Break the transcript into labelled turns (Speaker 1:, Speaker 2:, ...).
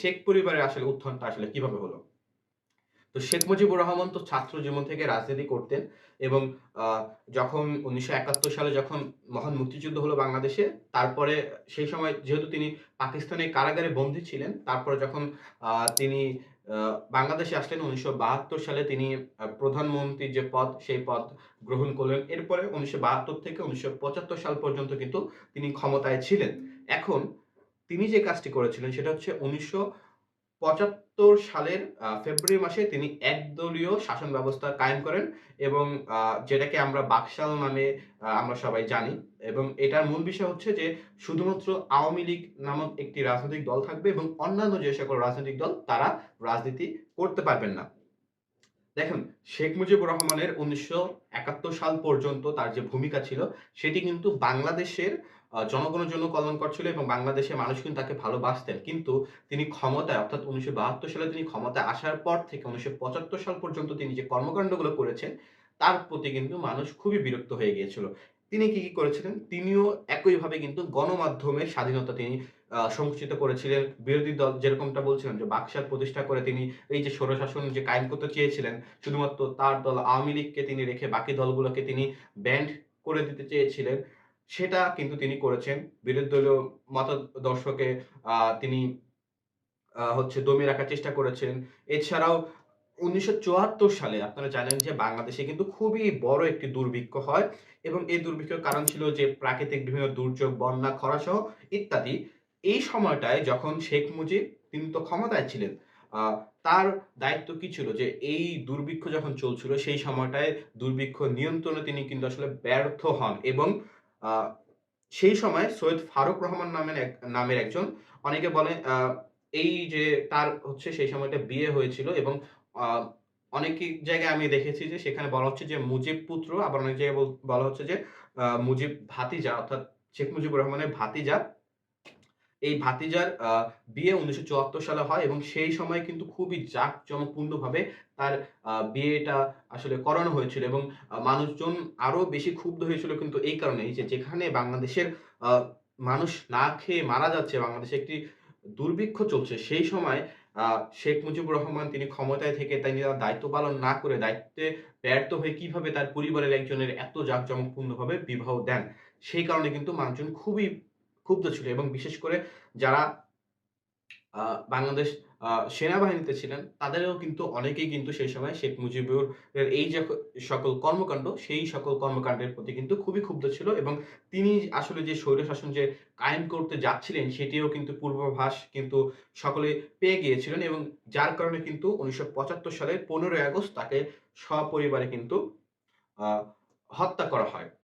Speaker 1: শেখ পরিবারের আসলে উত্থানটা আসলে কীভাবে হলো? তো শেখ মুজিবুর রহমান তো ছাত্র জীবন থেকে রাজনীতি করতেন এবং যখন ১৯৭১ সালে যখন মহান মুক্তিযুদ্ধ হলো বাংলাদেশে, তারপরে সেই সময় যেহেতু তিনি পাকিস্তানের কারাগারে বন্দী ছিলেন, তারপরে যখন তিনি বাংলাদেশে আসলেন ১৯৭২ সালে তিনি প্রধানমন্ত্রীর যে পদ, সেই পদ গ্রহণ করলেন। এরপরে ১৯৭২ থেকে ১৯৭৫ সাল পর্যন্ত কিন্তু তিনি ক্ষমতায় ছিলেন। এখন তিনি যে কাজটি করেছিলেন সেটা হচ্ছে ১৯৭৫ সালের ফেব্রুয়ারি মাসে তিনি একদলীয় শাসন ব্যবস্থা কায়েম করেন এবং যেটাকে আমরা বাকশাল নামে আমরা সবাই জানি এবং এটার মূল বিষয় হচ্ছে যে শুধুমাত্র আওয়ামী লীগ নামক একটি রাজনৈতিক দল থাকবে এবং অন্যান্য যে সকল রাজনৈতিক দল তারা রাজনীতি করতে পারবেন না। দেখুন, শেখ মুজিবুর রহমানের ১৯৭১ সাল পর্যন্ত তার যে ভূমিকা ছিল, সেটি কিন্তু বাংলাদেশের জনগণের জন্য কল্যাণকর ছিল এবং বাংলাদেশের মানুষ কিন্তু তাকে ভালোবাসতেন। কিন্তু তিনি ক্ষমতায় অর্থাৎ ১৯৭২ সালে তিনি ক্ষমতায় আসার পর থেকে ১৯৭৫ সাল পর্যন্ত তিনি যে কর্মকাণ্ডগুলো করেছেন, তার প্রতি কিন্তু মানুষ খুবই বিরক্ত হয়ে গিয়েছিল। তিনি কি, কি করেছিলেন? তিনিও একইভাবে কিন্তু গণমাধ্যমের স্বাধীনতা তিনি সংকুচিত করেছিলেন। বিরোধী দল যেরকমটা বলছিলাম যে বাকশাল প্রতিষ্ঠা করে তিনি এই যে স্বৈরশাসন যে কায়েম করতে চেয়েছিলেন, শুধুমাত্র তার দল আওয়ামী লীগকে তিনি রেখে বাকি দলগুলোকে তিনি ব্যান্ড করে দিতে চেয়েছিলেন। সেটা কিন্তু তিনি করেছেন। বিরোধী দলীয় মতাদর্শকে তিনি হচ্ছে দমিয়ে রাখার চেষ্টা করেছেন। এছাড়াও ১৯৭৪ সালে আপনারা জানেন যে বাংলাদেশে কিন্তু খুবই বড় একটি দুর্ভিক্ষ হয় এবং এই দুর্ভিক্ষের কারণ ছিল যে প্রাকৃতিক বিভিন্ন দুর্যোগ, বন্যা, খরাসহ ইত্যাদি। এই সময়টায় যখন শেখ মুজিব তিনি তো ক্ষমতায় ছিলেন। তার দায়িত্ব কি ছিল? যে এই দুর্ভিক্ষ যখন চলছিল সেই সময়টায় দুর্ভিক্ষ নিয়ন্ত্রণে তিনি কিন্তু আসলে ব্যর্থ হন এবং সেই সময় সৈয়দ ফারুক রহমান নামের এক নামের একজন অনেকে বলে আ এই যে তার হচ্ছে সেই সময়টা বিয়ে হয়েছিল এবং অনেক জায়গায় আমি দেখেছি যে সেখানে বলা হচ্ছে যে মুজিব পুত্র, আবার অনেক জায়গায় বলা হচ্ছে যে মুজিব ভাতিজা অর্থাৎ শেখ মুজিবুর রহমানের ভাতিজা। এই ভাতিজার বিয়ে ১৯৭৪ সালে হয় এবং সেই সময় কিন্তু খুবই জাঁকজমকপূর্ণভাবে তার বিয়েটা আসলে করানো হয়েছিল এবং মানুষজন আরও বেশি ক্ষুব্ধ হয়েছিল কিন্তু এই কারণেই যে যেখানে বাংলাদেশের মানুষ না খেয়ে মারা যাচ্ছে, বাংলাদেশে একটি দুর্ভিক্ষ চলছে, সেই সময় শেখ মুজিবুর রহমান তিনি ক্ষমতায় থেকে তিনি তার দায়িত্ব পালন না করে দায়িত্বে ব্যর্থ হয়ে কীভাবে তার পরিবারের একজনের এত জাঁকজমকপূর্ণভাবে বিবাহ দেন। সেই কারণে কিন্তু মানুষজন খুবই ক্ষুব্ধ ছিল এবং বিশেষ করে যারা বাংলাদেশ সেনাবাহিনীতে ছিলেন, তাদেরও কিন্তু অনেকেই কিন্তু সেই সময় শেখ মুজিবুর এই যে সকল কর্মকাণ্ড, সেই সকল কর্মকাণ্ডের প্রতি কিন্তু খুবই ক্ষুব্ধ ছিল এবং তিনি আসলে যে স্বৈরশাসন যে কায়েম করতে যাচ্ছিলেন, সেটিও কিন্তু পূর্বাভাস কিন্তু সকলে পেয়ে গিয়েছিলেন এবং যার কারণে কিন্তু ১৯৭৫ সালের ১৫ই আগস্ট তাকে সপরিবারে কিন্তু হত্যা করা হয়।